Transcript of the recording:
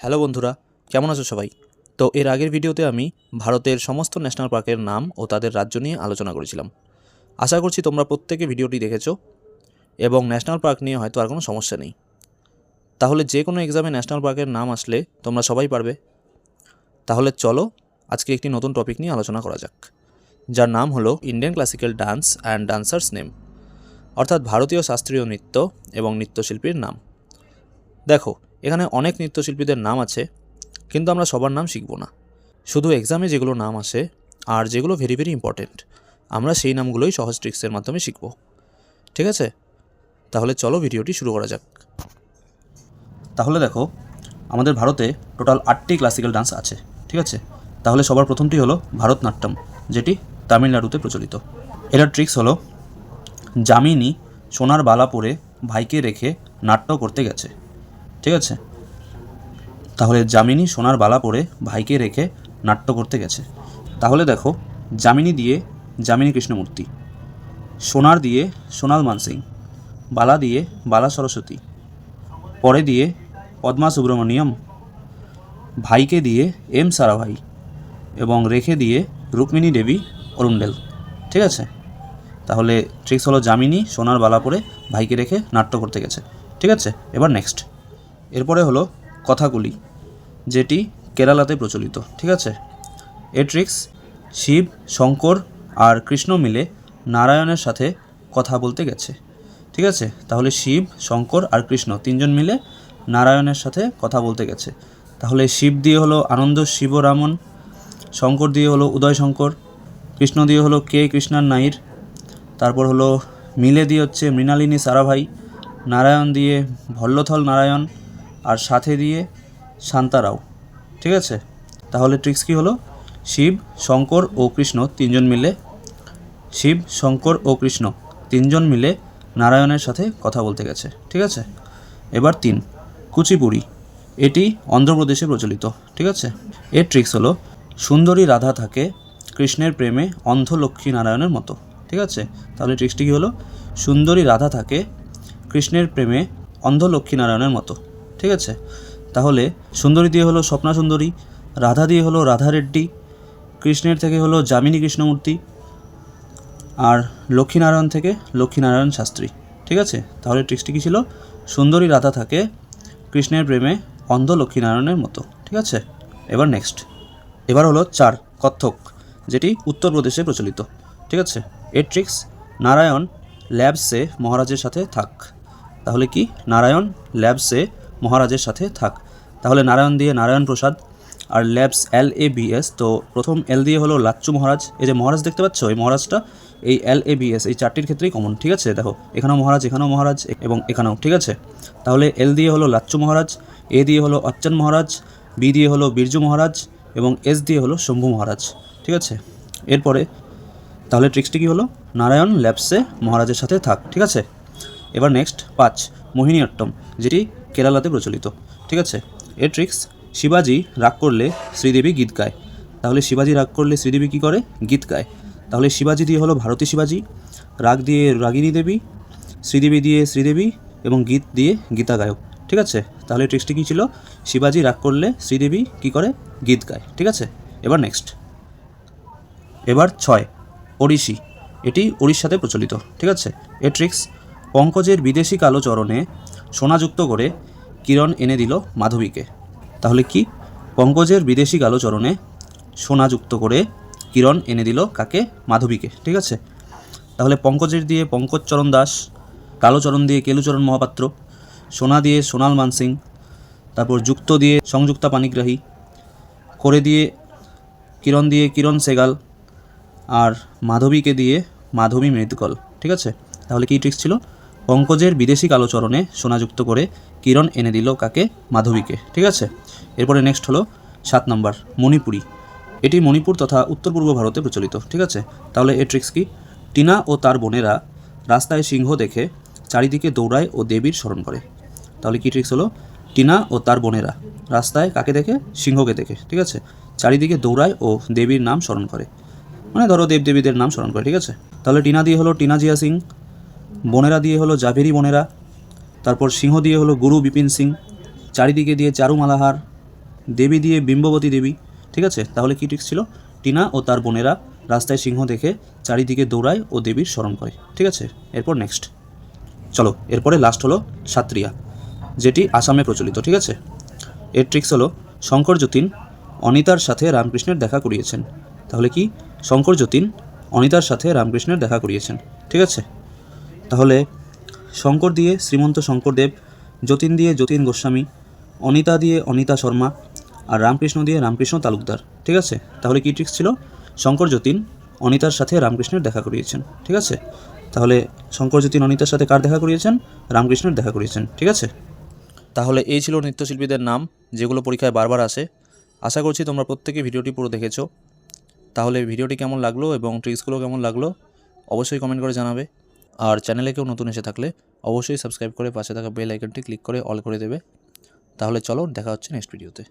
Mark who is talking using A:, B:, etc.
A: Hello বন্ধুরা, কেমন আছো সবাই? তো এর আগের ভিডিওতে আমি ভারতের সমস্ত ন্যাশনাল পার্কের নাম ও তাদের রাজ্য নিয়ে আলোচনা করেছিলাম। আশা করছি তোমরা প্রত্যেকে ভিডিওটি দেখেছ এবং ন্যাশনাল পার্ক নিয়ে হয়তো আর কোনো সমস্যা নেই। তাহলে যে কোনো এক্সামে ন্যাশনাল পার্কের নাম আসলে তোমরা সবাই পারবে। তাহলে চলো আজকে একটি নতুন টপিক নিয়ে আলোচনা করা যাক, যার নাম হলো Indian classical dance and dancers name, অর্থাৎ ভারতীয় শাস্ত্রীয় নৃত্য এবং নৃত্যশিল্পীর নাম। দেখো এখানে অনেক নৃত্যশিল্পীদের নাম আছে, কিন্তু আমরা সবার নাম শিখব না। শুধু এক্সামে যেগুলো নাম আসে আর যেগুলো ভেরি ভেরি ইম্পর্টেন্ট আমরা সেই নামগুলোই সহজ ট্রিক্সের মাধ্যমে শিখব। ঠিক আছে? তাহলে চলো ভিডিওটি শুরু করা যাক। তাহলে দেখো, আমাদের ভারতে টোটাল আটটি ক্লাসিক্যাল ডান্স আছে, ঠিক আছে? তাহলে সবার প্রথমটি হলো ভারতনাট্যম, যেটি তামিলনাড়ুতে প্রচলিত। এটার ট্রিক্স হলো, যামিনী সোনার বালা পরে ভাইকে রেখে নাট্য করতে গেছে। ঠিক আছে? তাহলে যামিনী সোনার বালা পরে ভাইকে রেখে নাট্য করতে গেছে। তাহলে দেখো, যামিনী দিয়ে যামিনী কৃষ্ণমূর্তি, সোনার দিয়ে সোনাল মানসিং, বালা দিয়ে বালা সরস্বতী, পরে দিয়ে পদ্মা সুব্রমণিয়ম, ভাইকে দিয়ে এম সারাভাই এবং রেখে দিয়ে রুক্মিণী দেবী অরুণডেল ঠিক আছে? তাহলে ট্রিক্স হলো যামিনী সোনার বালা পরে ভাইকে রেখে নাট্য করতে গেছে। ঠিক আছে? এবার নেক্সট এরপরে হলো কথাগুলি, যেটি কেরালাতে প্রচলিত, ঠিক আছে? এ ট্রিক্স শিব, শঙ্কর আর কৃষ্ণ মিলে নারায়ণের সাথে কথা বলতে গেছে, ঠিক আছে? তাহলে শিব, শঙ্কর আর কৃষ্ণ তিনজন মিলে নারায়ণের সাথে কথা বলতে গেছে। তাহলে শিব দিয়ে হলো আনন্দ শিবরামন শঙ্কর দিয়ে হলো উদয় শঙ্কর, কৃষ্ণ দিয়ে হলো কে কৃষ্ণার নাইর, তারপর হলো মিলে দিয়ে হচ্ছে মৃণালিনী সারাভাই, নারায়ণ দিয়ে ভল্লথল নারায়ণ আর সাথে দিয়ে শান্তারাও। ঠিক আছে? তাহলে ট্রিক্স কী হলো? শিব, শঙ্কর ও কৃষ্ণ তিনজন মিলে শিব, শঙ্কর ও কৃষ্ণ তিনজন মিলে নারায়ণের সাথে কথা বলতে গেছে। ঠিক আছে? এবার তিন, কুচিপুড়ি। এটি অন্ধ্রপ্রদেশে প্রচলিত। ঠিক আছে? এর ট্রিক্স হলো, সুন্দরী রাধা থাকে কৃষ্ণের প্রেমে অন্ধ লক্ষ্মী নারায়ণের মতো। ঠিক আছে? তাহলে ট্রিক্সটি কী হলো? সুন্দরী রাধা থাকে কৃষ্ণের প্রেমে অন্ধ লক্ষ্মী নারায়ণের মতো। ঠিক আছে? তাহলে সুন্দরী দিয়ে হলো স্বপ্না সুন্দরী, রাধা দিয়ে হলো রাধা রেড্ডি, কৃষ্ণের থেকে হলো যামিনী কৃষ্ণমূর্তি, আর লক্ষ্মীনারায়ণ থেকে লক্ষ্মীনারায়ণ শাস্ত্রী। ঠিক আছে? তাহলে ট্রিক্সটি কী ছিল? সুন্দরী রাধা থাকে কৃষ্ণের প্রেমে অন্ধ লক্ষ্মীনারায়ণের মতো। ঠিক আছে? এবার নেক্সট এবার হলো চার, কত্থক, যেটি উত্তরপ্রদেশে প্রচলিত। ঠিক আছে? এর ট্রিক্স নারায়ণ, ল্যাবসে মহারাজের সাথে থাক। তাহলে কি? নারায়ণ, ল্যাবসে মহারাজের সাথে থাক। তাহলে নারায়ণ দিয়ে নারায়ণ প্রসাদ আর labs L A B S. তো প্রথম এল দিয়ে হলো লাচ্চু মহারাজ। এই যে মহারাজ দেখতে পাচ্ছ, এই মহারাজটা, এই এল এ বি এস, এই চারটির ক্ষেত্রেই কমন ঠিক আছে? দেখো, এখানেও মহারাজ এখানেও মহারাজ এবং এখানেও, ঠিক আছে? তাহলে এল দিয়ে হলো লাচ্চু মহারাজ, এ দিয়ে হলো অচ্চন মহারাজ, বি দিয়ে হলো বীরজু মহারাজ এবং এস দিয়ে হলো শম্ভু মহারাজ, ঠিক আছে? এরপরে, তাহলে ট্রিক্সটি কী হলো? নারায়ণ ল্যাবসে মহারাজের সাথে থাক, ঠিক আছে? এবার নেক্সট পাঁচ মোহিনীঅট্টম যেটি কেরালাতে প্রচলিত, ঠিক আছে? এর ট্রিক্স শিবাজি রাগ করলে শ্রীদেবী গীত গায়। তাহলে শিবাজি রাগ করলে শ্রীদেবী কী করে? গীত গায়। তাহলে শিবাজি দিয়ে হলো ভারতী শিবাজি, রাগ দিয়ে রাগিনী দেবী, শ্রীদেবী দিয়ে শ্রীদেবী এবং গীত দিয়ে গীতা গায়ক, ঠিক আছে? তাহলে ট্রিক্সটি কী ছিল? শিবাজি রাগ করলে শ্রীদেবী কী করে? গীত গায়, ঠিক আছে? এবার নেক্সট এবার ছয়, ওড়িশি। এটি উড়িষ্যাতে প্রচলিত, ঠিক আছে? এ ট্রিক্স পঙ্কজের বিদেশি কালো চরণে সোনাযুক্ত করে কিরণ এনে দিল মাধবীকে। তাহলে কি? পঙ্কজের বিদেশি কালো চরণে সোনাযুক্ত করে কিরণ এনে দিল কাকে? মাধবীকে, ঠিক আছে? তাহলে পঙ্কজের দিয়ে পঙ্কজচরণ দাস কালোচরণ দিয়ে কেলুচরণ মহাপাত্র, সোনা দিয়ে সোনাল মানসিং, তারপর যুক্ত দিয়ে সংযুক্তা পানিগ্রাহী, করে দিয়ে কিরণ দিয়ে কিরণ সেগাল, আর মাধবীকে দিয়ে মাধবী মৃদকল ঠিক আছে? তাহলে কী ট্রিক্স ছিল? পঙ্কজের বিদেশি কালোচরণে সোনাযুক্ত করে কিরণ এনে দিল কাকে? মাধবীকে। ঠিক আছে? এরপরে নেক্সট হলো সাত নম্বর, মণিপুরি। এটি মণিপুর তথা উত্তর পূর্ব ভারতে প্রচলিত। ঠিক আছে? তাহলে এর ট্রিক্স কি? টিনা ও তার বোনেরা রাস্তায় সিংহ দেখে চারিদিকে দৌড়ায় ও দেবীর স্মরণ করে। তাহলে কী ট্রিক্স হলো? টিনা ও তার বোনেরা রাস্তায় কাকে দেখে? সিংহকে দেখে। ঠিক আছে? চারিদিকে দৌড়ায় ও দেবীর নাম স্মরণ করে। মানে ধরো দেবদেবীদের নাম স্মরণ করে। ঠিক আছে? তাহলে টিনা দিয়ে হলো টিনা জিয়া সিং। বোনেরা দিয়ে হলো জাভেরি বোনেরা, তারপর সিংহ দিয়ে হলো গুরু বিপিন সিং, চারিদিকে দিয়ে চারু মালাহার, দেবী দিয়ে বিম্ববতী দেবী, ঠিক আছে? তাহলে কী ট্রিক্স ছিল? টিনা ও তার বোনেরা রাস্তায় সিংহ দেখে চারিদিকে দৌড়ায় ও দেবীর স্মরণ করে, ঠিক আছে? এরপর নেক্সট চলো, এরপরে লাস্ট হলো সাত্রিয়া, যেটি আসামে প্রচলিত, ঠিক আছে? এর ট্রিক্স হলো, শঙ্কর যতীন অনিতার সাথে রামকৃষ্ণের দেখা করিয়েছেন। তাহলে কি? শঙ্কর যতীন অনিতার সাথে রামকৃষ্ণের দেখা করিয়েছেন, ঠিক আছে? তাহলে শঙ্কর দিয়ে শ্রীমন্ত শঙ্করদেব, যতীন দিয়ে যতীন গোস্বামী, অনিতা দিয়ে অনিতা শর্মা আর রামকৃষ্ণ দিয়ে রামকৃষ্ণ তালুকদার, ঠিক আছে? তাহলে কী ট্রিক্স ছিল? শঙ্কর, যতীন, অনিতার সাথে রামকৃষ্ণের দেখা করিয়েছেন, ঠিক আছে? তাহলে শঙ্কর, যতীন, অনিতার সাথে কার দেখা করিয়েছেন? রামকৃষ্ণের দেখা করিয়েছেন, ঠিক আছে? তাহলে এই ছিল নৃত্যশিল্পীদের নাম, যেগুলো পরীক্ষায় বারবার আসে। আশা করছি তোমরা প্রত্যেকে ভিডিওটি পুরো দেখেছ। তাহলে ভিডিওটি কেমন লাগল এবং ট্রিক্সগুলো কেমন লাগল, অবশ্যই কমেন্ট করে জানাবে। আর চ্যানেলে কেউ নতুন এসে থাকলে অবশ্যই সাবস্ক্রাইব করে পাশে থাকা বেল আইকনটি ক্লিক করে অল করে দেবে। তাহলে চলো দেখা হচ্ছে নেক্সট ভিডিওতে